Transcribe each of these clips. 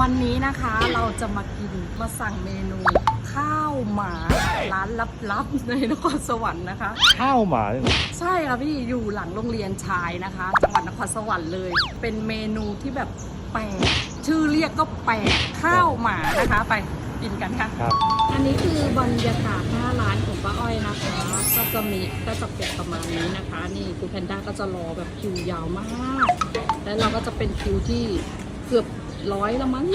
วันนี้นะคะเราจะมากินมาสั่งเมนูข้าวหมาร้านลับๆในนครสวรรค์นะคะ ข้าวหมาเนี่ยเหรอใช่ค่ะพี่อยู่หลังโรงเรียนชายนะคะจังหวัดนครสวรรค์เลย เป็นเมนูที่แบบแปลกชื่อเรียกก็แปลกข้าวหมานะคะไปกินกันค่ะ ครับ อันนี้คือบรรยากาศหน้าร้านของป้าอ้อยนะคะ ก็จะมีก็จะเป็นประมาณนี้นะคะ นี่คุณแพนด้าก็จะรอแบบคิวยาวมาก แล้วเราก็จะเป็นคิวที่เกือบ ร้อยละมั้ง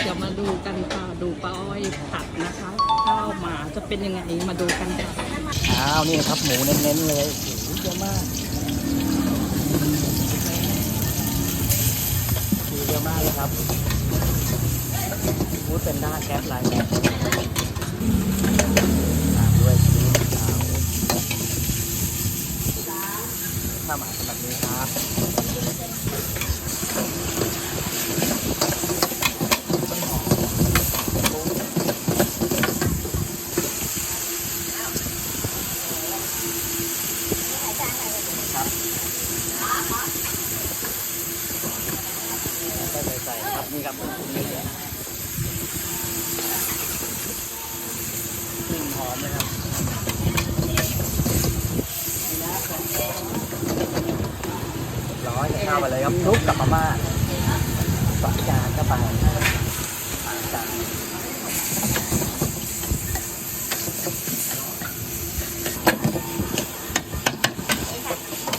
เดี๋ยวมาดูกันค่ะ ดูป้าอ้อยผัดนะคะข้าวหมาจะเป็นยังไงมาดูกันค่ะอ้าวนี่ครับหมูเน้นๆเลยโอ้โหเยอะมากคือเยอะมากเลยครับฟูดเป็นด้าแก๊สไลน์แมนตามด้วยชีสขาวข้าวหมาสำหรับนี้ครับใส่ใส่ๆครับ นี่ครับนี่เลยกลิ่นหอมเลยครับร้อยเข้าไปเลยครับลุกกับมาม่าสองจานก็ไปสามจาน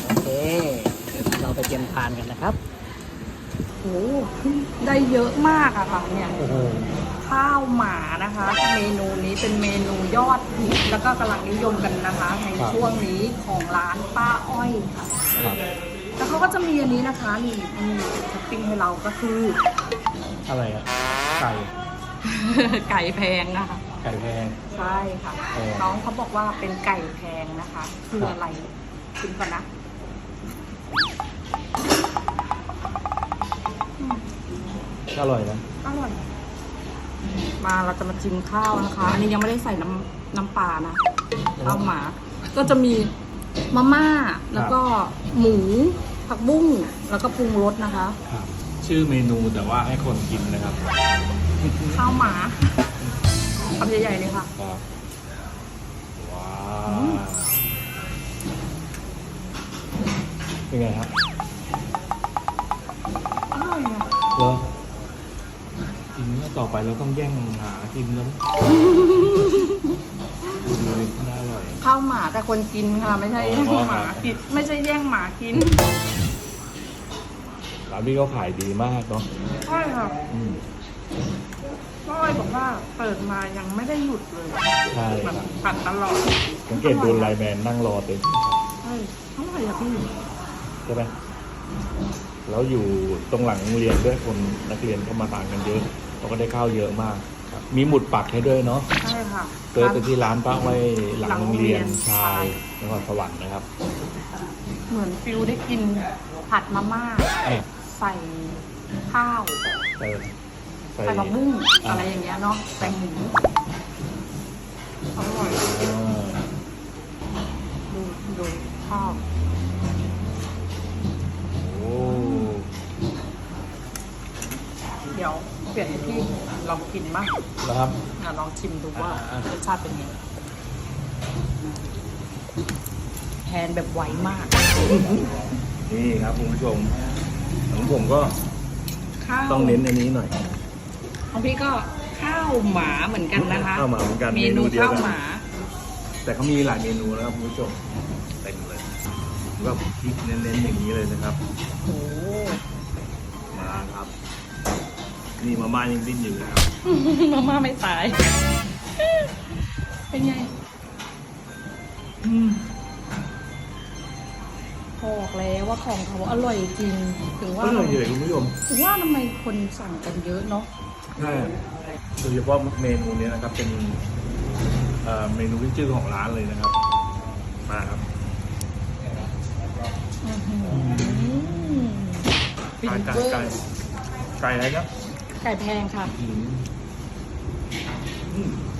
โอเคเดี๋ยวเราไปเตรียมทานกันนะครับ โอ้โหได้เยอะมากอะค่ะเนี่ย โอ้โหข้าวหมานะคะ เมนูนี้เป็นเมนูยอดฮิตแล้วก็กำลังนิยมกันนะคะ ในครับช่วงนี้ของร้านป้าอ้อยค่ะ ครับ แล้วเขาก็จะมีอันนี้นะคะนี่นี่ท็อปปิ้งให้เราก็คือ อะไรอะไก่ ไก่แพงนะคะ ไก่แพง ใช่ค่ะแพงน้องเขาบอกว่าเป็นไก่แพงนะคะ คืออะไรชิมก่อนนะอืม อร่อยนะ อร่อย มาเราจะมาชิมข้าวนะคะ อันนี้ยังไม่ได้ใส่น้ำน้ำปลานะข้าวหมา ก็จะมีมาม่า แล้วก็หมู ผักบุ้ง แล้วก็ปรุงรสนะคะ ครับ ชื่อเมนูแต่ว่าให้คนกินนะครับ ข้าวหมาคำใหญ่ๆเลยค่ะ ครับว้าอืมวเป็นไงครับอร่อยอะเหรอทีนี้ ต่อไปเราต้องแย่งหากินแล้วดูเลยน่าอร่อยข้าวหมาแต่คนกินค่ะไม่ใช่อ๋อหมากินไม่ใช่แย่งหมากินร้านพี่เขาขายดีมากเนาะใช่ค่ะอืมก้อยบอกว่าเปิดมายังไม่ได้หยุดเลยใช่แบบครับผัดตลอดสังเกตดูไลน์แมนนั่งรอเต็มใช่อร่อยอะพี่ใช่ไหมแล้วอยู่ตรงหลังโรงเรียนด้วยคนนักเรียนเข้ามาทานกันเยอะ เราก็ได้ข้าวเยอะมากครับมีหมุดปักให้ด้วยเนาะใช่ค่ะเปิดไปที่ร้านป้าไว้หลังหลังโรโรงงเรีเรียยนนชายนครสวรรค์นะครับ เหมือนฟิลได้กินผัดมาม่าเอ้ยใส่ข้าวเออใส่ใส่ผักบุ้งอะอะไรอย่างเงี้ยเนาะใส่หมูอร่อยอ่าดูดูข้าว เปลี่ยนให้พี่ลองกินบ้างแล้วครับ อะลองชิมดูว่าอ่ารสชาติเป็นไงแทนแบบไวมาก นี่ครับคุณผู้ชมของผมก็ข้าวต้องเน้นอันนี้หน่อย ของพี่ก็ข้าวหมาเหมือนกันนะคะข้าวหมาเหมือนกันเมนูเมนูเดียวกันข้าวหมา แต่เขามีหลายเมนูนะครับคุณผู้ชมเต็มเลยก็พริกเน้นๆอย่างนี้เลยนะครับ โอ้มาครับ นี่มาม่ายังดิ้นอยู่นะครับมาม่าไม่ตาย เป็นไงอืมบอกแล้วว่าของเขาอร่อยจริง ถึงว่าอร่อยเลยคุณผู้ชมถึงว่าทำไมคนสั่งกันเยอะเนาะใช่โดยเฉพาะเมนูนี้นะครับ เป็นเอ่อเมนูขึ้นชื่อของร้านเลยนะครับ มาครับอื้อหือฟิไก่นไก่เวอไก่ร์ไก่อะไรครับ ไก่แพงค่ะ อืม